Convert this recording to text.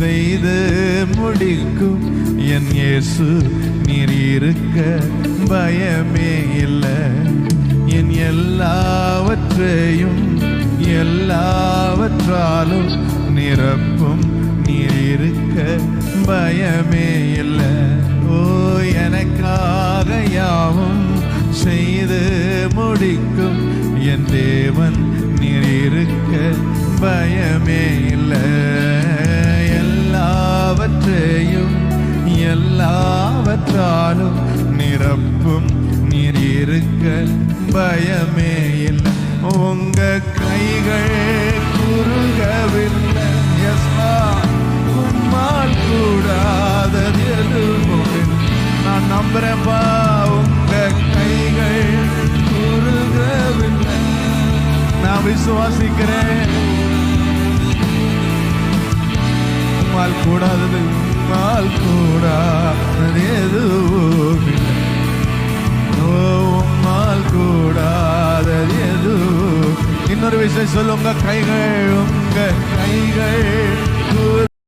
செய்து முடிக்கும். என் இயேசு நீர் இருக்க பயமே இல்லை. என் எல்லாவற்றையும் எல்லாவற்றாலும் நிரப்பும். நீர் இருக்க பயமே இல்லை. ஓ எனக்காக யாவும் செய்து முடிக்கும். என் தேவன் நீர் இருக்க பயமே இல்லை. எல்லாவற்றாலும் நிரப்பும் நீர் இருக்க பயமே இல்லை உங்க கைகள் குறுகவில்லை. உம்மால் கூடாதது எதுவும். நான் நம்புறேன்பா உங்க கைகள் குறுகவில்லை. நான் விசுவாசிக்கிறேன். உம்மால் கூடாதது உம்மால் கூடாதது எதுவும் ஓ, உம்மால் கூடாதது எதுவும் இன்னொரு விஷயம் சொல்லுங்க கைகள் உங்க கைகள்